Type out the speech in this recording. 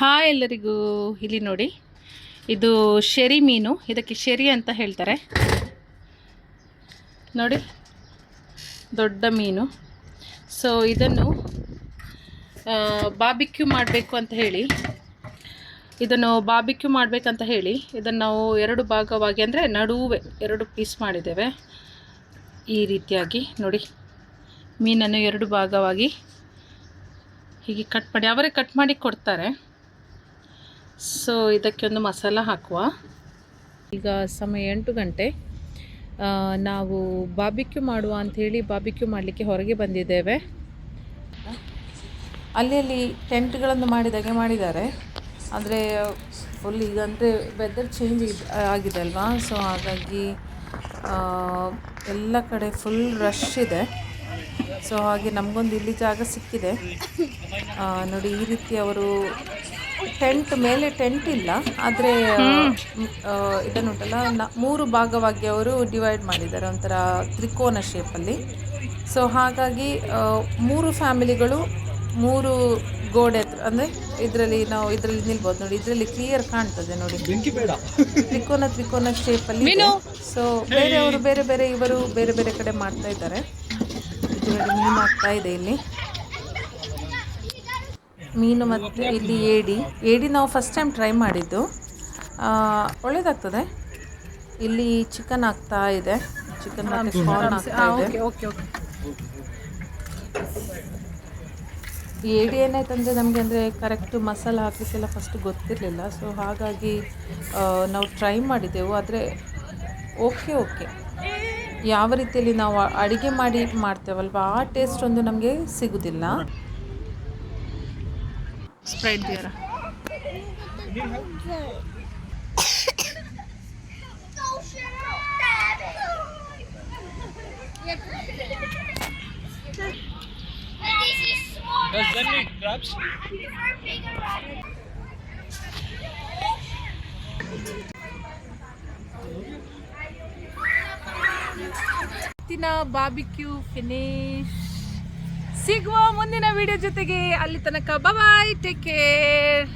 Hi ಎಲ್ಲರಿಗೂ. ಇಲ್ಲಿ ನೋಡಿ. ಇದು ಶೆರಿ ಮೀನು. ಇದಕ್ಕೆ ಶೆರಿ ಅಂತ ಹೇಳ್ತಾರೆ. ನೋಡಿ. ದೊಡ್ಡ ಮೀನು. ಸೊ ಇದನ್ನು ಬಾಬಿಕ್ಯೂ ಮಾಡಬೇಕು ಅಂತ ಹೇಳಿ. ಇದನ್ನು ಬಾಬಿಕ್ಯೂ ಮಾಡಬೇಕಂತ ಹೇಳಿ. ಇದನ್ನು ನಾವು ಎರಡು ಭಾಗವಾಗಿ ಅಂದರೆ ನಡುವೆ ಎರಡು ಪೀಸ್ ಮಾಡಿದ್ದೇವೆ. ಈ ರೀತಿಯಾಗಿ. ನೋಡಿ. ಮೀನನ್ನು ಎರಡು ಭಾಗವಾಗಿ ಹೀಗೆ ಕಟ್ ಮಾಡಿ. ಅವರೇ ಕಟ್ ಮಾಡಿ ಕೊಡ್ತಾರೆ. ಸೊ ಇದಕ್ಕೆ ಒಂದು ಮಸಾಲ ಹಾಕುವ. ಈಗ ಸಮಯ ಎಂಟು ಗಂಟೆ. ನಾವು ಬಾಬಿಕ್ಯೂ ಮಾಡುವ ಅಂಥೇಳಿ ಬಾಬಿಕ್ಯೂ ಮಾಡಲಿಕ್ಕೆ ಹೊರಗೆ ಬಂದಿದ್ದೇವೆ. ಅಲ್ಲಿ ಅಲ್ಲಿ ಟೆಂಟ್ಗಳನ್ನು ಮಾಡಿದಾಗೆ ಮಾಡಿದ್ದಾರೆ. ಅಂದರೆ ಫುಲ್ ಈಗ ಅಂದರೆ ವೆದರ್ ಚೇಂಜ್ ಆಗಿದೆ ಅಲ್ವಾ? ಸೊ ಹಾಗಾಗಿ ಎಲ್ಲ ಕಡೆ ಫುಲ್ ರಶ್ ಇದೆ. ಸೊ ಹಾಗೆ ನಮಗೊಂದು ಇಲ್ಲಿ ಜಾಗ ಸಿಕ್ಕಿದೆ. ನೋಡಿ ಈ ರೀತಿ ಅವರು ಟೆಂಟ್ ಮೇಲೆ ಟೆಂಟ್ ಇಲ್ಲ ಆದರೆ ಇದನ್ನುಂಟಲ್ಲ ಮೂರು ಭಾಗವಾಗಿ ಅವರು ಡಿವೈಡ್ ಮಾಡಿದ್ದಾರೆ ಒಂಥರ ತ್ರಿಕೋನ ಶೇಪಲ್ಲಿ. ಸೊ ಹಾಗಾಗಿ ಮೂರು ಫ್ಯಾಮಿಲಿಗಳು ಮೂರು ಗೋಡೆ ಹತ್ರ ಅಂದರೆ ಇದರಲ್ಲಿ ನಾವು ಇದರಲ್ಲಿ ನಿಲ್ಬೋದು ನೋಡಿ ಇದರಲ್ಲಿ ಕ್ಲಿಯರ್ ಕಾಣ್ತದೆ ನೋಡಿ. ತ್ರಿಕೋನ ತ್ರಿಕೋನ ಶೇಪಲ್ಲಿ ಸೊ ಬೇರೆಯವರು ಬೇರೆ ಬೇರೆ ಇವರು ಬೇರೆ ಬೇರೆ ಕಡೆ ಮಾಡ್ತಾ ಇದ್ದಾರೆ. ಇದರಲ್ಲಿ ಮೀನು ಆಗ್ತಾ ಇದೆ ಇಲ್ಲಿ. ಮೀನು ಮತ್ತು ಇಲ್ಲಿ ಏಡಿ. ಏಡಿ ನಾವು ಫಸ್ಟ್ ಟೈಮ್ ಟ್ರೈ ಮಾಡಿದ್ದು. ಒಳ್ಳೇದಾಗ್ತದೆ. ಇಲ್ಲಿ ಚಿಕನ್ ಆಗ್ತಾ ಇದೆ. ಚಿಕನ್ ಮತ್ತು ಕಾರ್ನ್ ಆಗ್ತಾ ಇದೆ. ಏಡಿ ಏನಾಯ್ತಂದರೆ ನಮಗೆ ಅಂದರೆ ಕರೆಕ್ಟ್ ಮಸಾಲ ಹಾಕಲಿಕ್ಕೆಲ್ಲ ಫಸ್ಟ್ ಗೊತ್ತಿರಲಿಲ್ಲ. ಸೊ ಹಾಗಾಗಿ ನಾವು ಟ್ರೈ ಮಾಡಿದ್ದೆವು. ಆದರೆ ಓಕೆ ಓಕೆ ಯಾವ ರೀತಿಯಲ್ಲಿ ನಾವು ಅಡುಗೆ ಮಾಡಿ ಮಾಡ್ತೇವಲ್ವ? ಆ ಟೇಸ್ಟ್ ಒಂದು ನಮಗೆ ಸಿಗುವುದಿಲ್ಲ ಸ್ಪ್ರೆಡ್ ದಿಯರ ಇವತ್ತಿನ ಬಾಬಿಕ್ಯೂ ಫಿನಿಶ್ ಸಿಗುವ ಮುಂದಿನ ವಿಡಿಯೋ ಜೊತೆಗೆ ಅಲ್ಲಿ ತನಕ. Bye take care